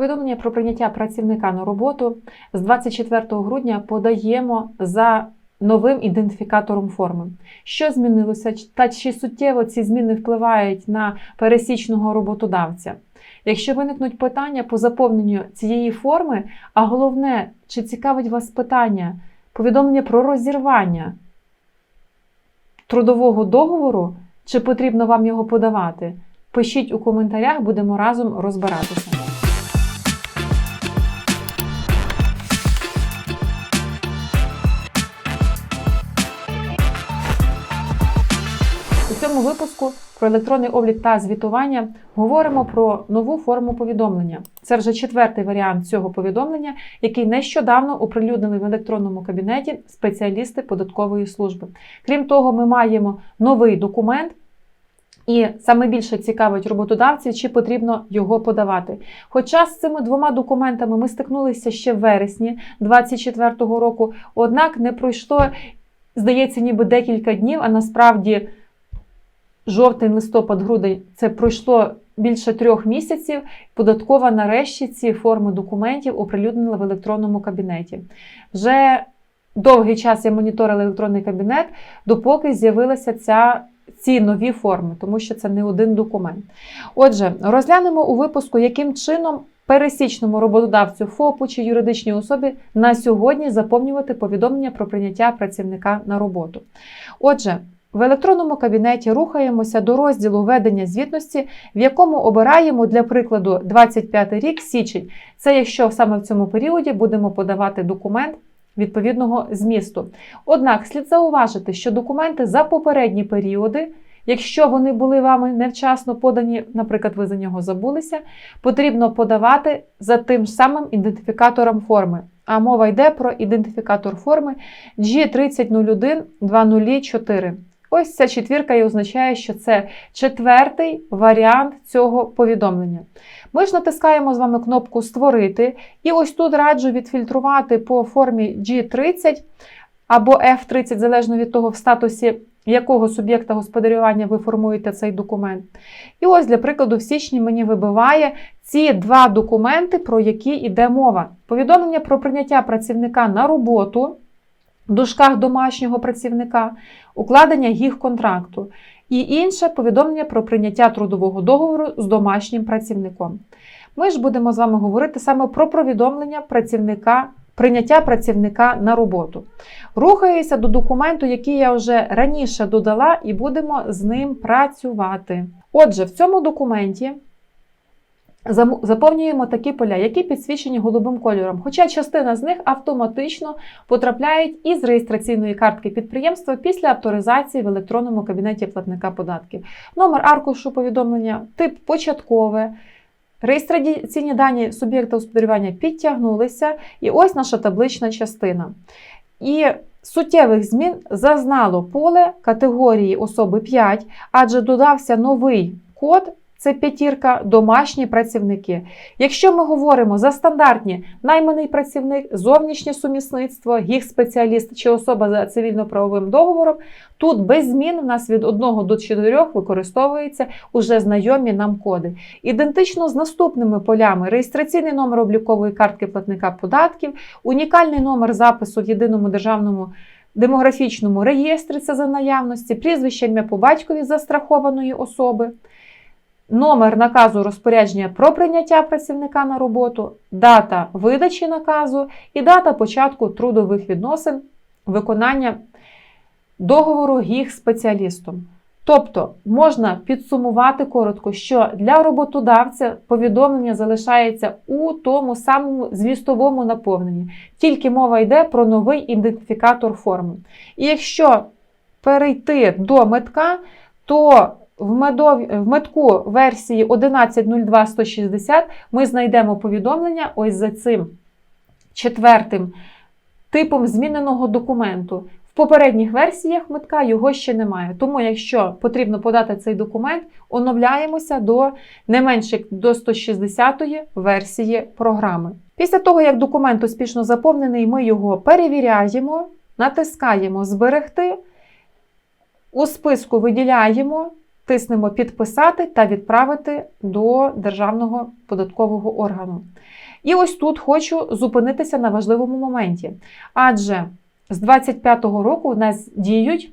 Повідомлення про прийняття працівника на роботу з 24 грудня подаємо за новим ідентифікатором форми. Що змінилося та чи суттєво ці зміни впливають на пересічного роботодавця? Якщо виникнуть питання по заповненню цієї форми, а головне, чи цікавить вас питання повідомлення про розірвання трудового договору, чи потрібно вам його подавати? Пишіть у коментарях, будемо разом розбиратися. Цьому випуску про електронний облік та звітування говоримо про нову форму повідомлення. Це вже четвертий варіант цього повідомлення, який нещодавно оприлюднили в електронному кабінеті спеціалісти податкової служби. Крім того, ми маємо новий документ. І саме більше цікавить роботодавців, чи потрібно його подавати. Хоча з цими двома документами ми стикнулися ще в вересні 2024 року, однак не пройшло, здається, ніби декілька днів, а насправді жовтень, листопад, грудень це пройшло більше трьох місяців. Податкова нарешті ці форми документів оприлюднила в електронному кабінеті. Вже довгий час я моніторила електронний кабінет, допоки з'явилася ця. Ці нові форми, тому що це не один документ. Отже, розглянемо у випуску, яким чином пересічному роботодавцю ФОПу чи юридичній особі на сьогодні заповнювати повідомлення про прийняття працівника на роботу. Отже, в електронному кабінеті рухаємося до розділу ведення звітності, в якому обираємо для прикладу 25 рік січень. Це якщо саме в цьому періоді будемо подавати документ відповідного змісту. Однак слід зауважити, що документи за попередні періоди, якщо вони були вами невчасно подані, наприклад, ви за нього забулися, потрібно подавати за тим самим ідентифікатором форми. А мова йде про ідентифікатор форми G3001-204. Ось ця четвірка і означає, що це четвертий варіант цього повідомлення. Ми ж натискаємо з вами кнопку Створити, і ось тут раджу відфільтрувати по формі G30 або F30, залежно від того, в статусі якого суб'єкта господарювання ви формуєте цей документ. І ось, для прикладу, в січні мені вибиває ці два документи, про які йде мова. Повідомлення про прийняття працівника на роботу в дужках домашнього працівника, укладення їх контракту і інше повідомлення про прийняття трудового договору з домашнім працівником. Ми ж будемо з вами говорити саме про повідомлення працівника. Прийняття працівника на роботу. Рухаюся до документу, який я вже раніше додала, і будемо з ним працювати. Отже, в цьому документі заповнюємо такі поля, які підсвічені голубим кольором, хоча частина з них автоматично потрапляють із реєстраційної картки підприємства після авторизації в електронному кабінеті платника податків. Номер аркушу повідомлення, тип початкове. Реєстраційні дані суб'єкта господарювання підтягнулися, і ось наша таблична частина. І суттєвих змін зазнало поле категорії особи 5, адже додався новий код це п'ятірка домашні працівники. Якщо ми говоримо за стандартні найманий працівник, зовнішнє сумісництво, їх спеціаліст чи особа за цивільно-правовим договором, тут без змін у нас від 1 до 4 використовуються уже знайомі нам коди. Ідентично з наступними полями: реєстраційний номер облікової картки платника податків, унікальний номер запису в єдиному державному. Демографічному реєстрі це за наявності, прізвище ім'я по батькові застрахованої особи, номер наказу розпорядження про прийняття працівника на роботу, дата видачі наказу і дата початку трудових відносин виконання договору їх спеціалістом. Тобто можна підсумувати коротко, що для роботодавця повідомлення залишається у тому самому звістовому наповненні, тільки мова йде про новий ідентифікатор форми. І якщо перейти до метка, то в, медові, в метку версії 11.02.160 ми знайдемо повідомлення ось за цим четвертим типом зміненого документу. В попередніх версіях метка його ще немає. Тому, якщо потрібно подати цей документ, оновляємося до не менше до 160-ї версії програми. Після того, як документ успішно заповнений, ми його перевіряємо, натискаємо Зберегти. У списку виділяємо тиснемо підписати та відправити до Державного податкового органу. І ось тут хочу зупинитися на важливому моменті. Адже з 25-го року у нас діють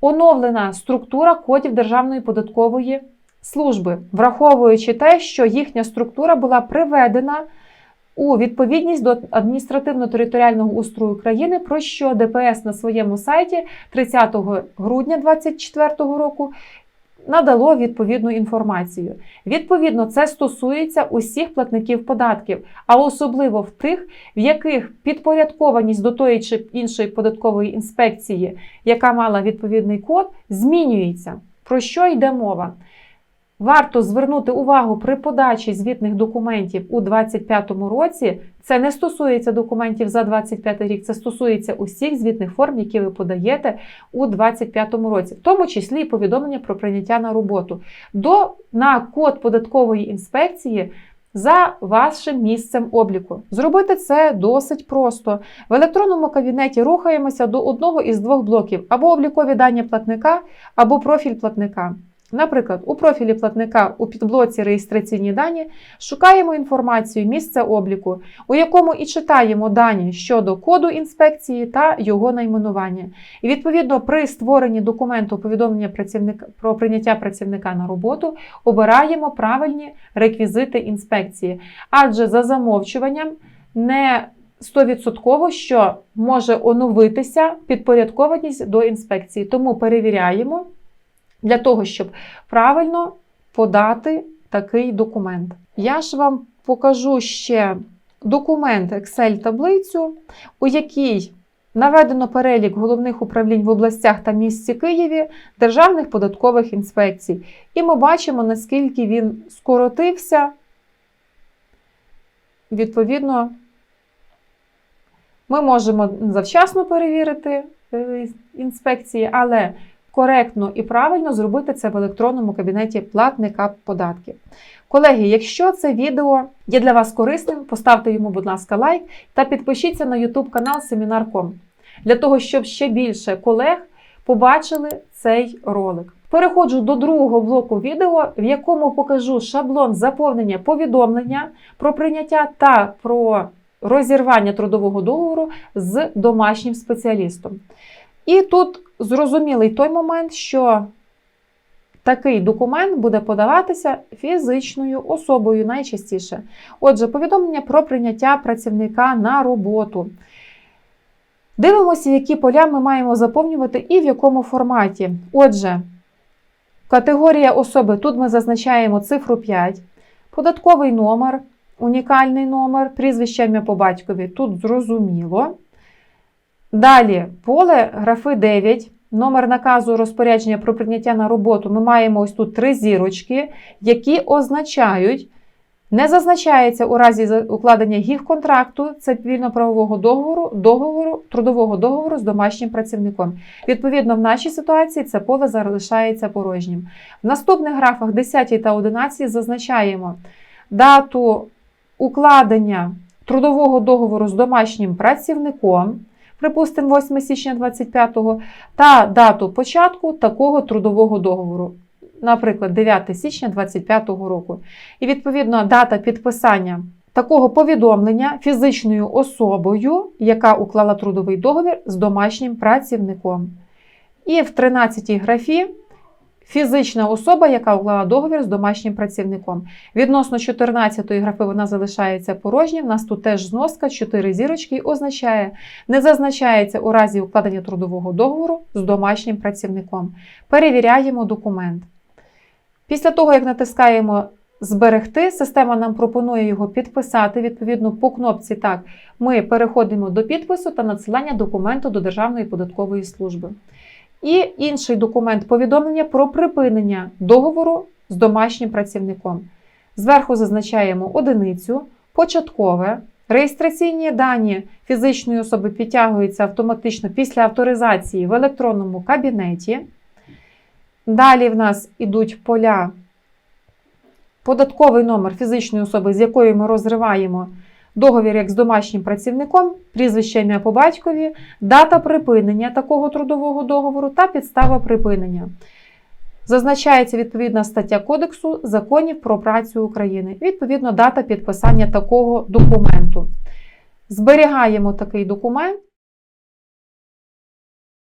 оновлена структура кодів Державної податкової служби, враховуючи те, що їхня структура була приведена у відповідність до адміністративно-територіального устрою країни, про що ДПС на своєму сайті 30 грудня 2024 року надало відповідну інформацію. Відповідно, це стосується усіх платників податків, а особливо в тих, в яких підпорядкованість до тої чи іншої податкової інспекції, яка мала відповідний код, змінюється. Про що йде мова? Варто звернути увагу при подачі звітних документів у 2025 році. Це не стосується документів за 2025 рік, це стосується усіх звітних форм, які ви подаєте у 2025 році, в тому числі і повідомлення про прийняття на роботу до на код податкової інспекції. За вашим місцем обліку. Зробити це досить просто. В електронному кабінеті рухаємося до одного із двох блоків: або облікові дані платника, або профіль платника. Наприклад, у профілі платника у підблоці реєстраційні дані шукаємо інформацію місця обліку, у якому і читаємо дані щодо коду інспекції та його найменування. І відповідно при створенні документу повідомлення працівника про прийняття працівника на роботу обираємо правильні реквізити інспекції, адже за замовчуванням не 100% що може оновитися підпорядкованість до інспекції. Тому перевіряємо для того, щоб правильно подати такий документ. Я ж вам покажу ще документ Excel-таблицю, у якій наведено перелік головних управлінь в областях та місті Києві Державних податкових інспекцій. І ми бачимо, наскільки він скоротився. Відповідно, ми можемо завчасно перевірити е, інспекції, але коректно і правильно зробити це в електронному кабінеті платника податків. Колеги, якщо це відео є для вас корисним, поставте йому, будь ласка, лайк та підпишіться на YouTube канал Семінар.com, для того, щоб ще більше колег побачили цей ролик. Переходжу до другого блоку відео, в якому покажу шаблон заповнення повідомлення про прийняття та про розірвання трудового договору з домашнім спеціалістом. І тут зрозумілий той момент, що такий документ буде подаватися фізичною особою найчастіше. Отже, повідомлення про прийняття працівника на роботу. Дивимося, які поля ми маємо заповнювати і в якому форматі. Отже, категорія особи тут ми зазначаємо цифру 5, податковий номер, унікальний номер, прізвище ім'я по батькові тут зрозуміло. Далі поле графи 9, номер наказу розпорядження про прийняття на роботу. Ми маємо ось тут три зірочки, які означають, не зазначається у разі укладення їх контракту цивільно-правового договору, договору, трудового договору з домашнім працівником. Відповідно, в нашій ситуації це поле залишається порожнім. В наступних графах 10 та 11 зазначаємо дату укладення трудового договору з домашнім працівником припустимо, 8 січня 25-го, та дату початку такого трудового договору, наприклад, 9 січня 25-го року. І відповідно дата підписання такого повідомлення фізичною особою, яка уклала трудовий договір з домашнім працівником. І в 13 графі Фізична особа, яка уклала договір з домашнім працівником. Відносно 14-ї графи вона залишається порожня. В нас тут теж зноска 4 зірочки означає, не зазначається у разі укладення трудового договору з домашнім працівником. Перевіряємо документ. Після того, як натискаємо Зберегти, система нам пропонує його підписати. Відповідно, по кнопці так, ми переходимо до підпису та надсилання документу до Державної податкової служби. І інший документ повідомлення про припинення договору з домашнім працівником. Зверху зазначаємо одиницю, початкове. Реєстраційні дані фізичної особи підтягуються автоматично після авторизації в електронному кабінеті. Далі в нас йдуть поля, податковий номер фізичної особи, з якою ми розриваємо договір як з домашнім працівником, прізвище ім'я по батькові, дата припинення такого трудового договору та підстава припинення. Зазначається відповідна стаття Кодексу законів про працю України. Відповідно, дата підписання такого документу. Зберігаємо такий документ,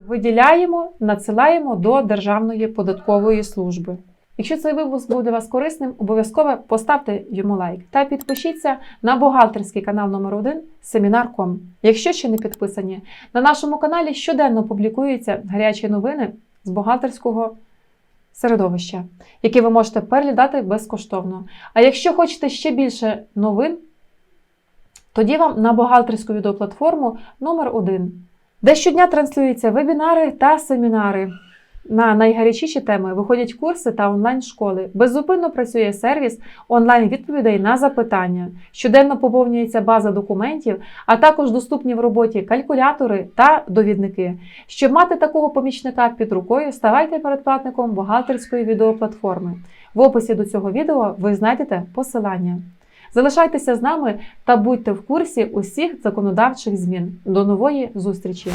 виділяємо, надсилаємо до Державної податкової служби. Якщо цей випуск буде вас корисним, обов'язково поставте йому лайк та підпишіться на бухгалтерський канал номер 1 Семінар.ком. Якщо ще не підписані, на нашому каналі щоденно публікуються гарячі новини з бухгалтерського середовища, які ви можете переглядати безкоштовно. А якщо хочете ще більше новин, тоді вам на бухгалтерську відеоплатформу номер 1 де щодня транслюються вебінари та семінари. На найгарячіші теми виходять курси та онлайн-школи. Беззупинно працює сервіс онлайн-відповідей на запитання. Щоденно поповнюється база документів, а також доступні в роботі калькулятори та довідники. Щоб мати такого помічника під рукою, ставайте передплатником бухгалтерської відеоплатформи. В описі до цього відео ви знайдете посилання. Залишайтеся з нами та будьте в курсі усіх законодавчих змін. До нової зустрічі!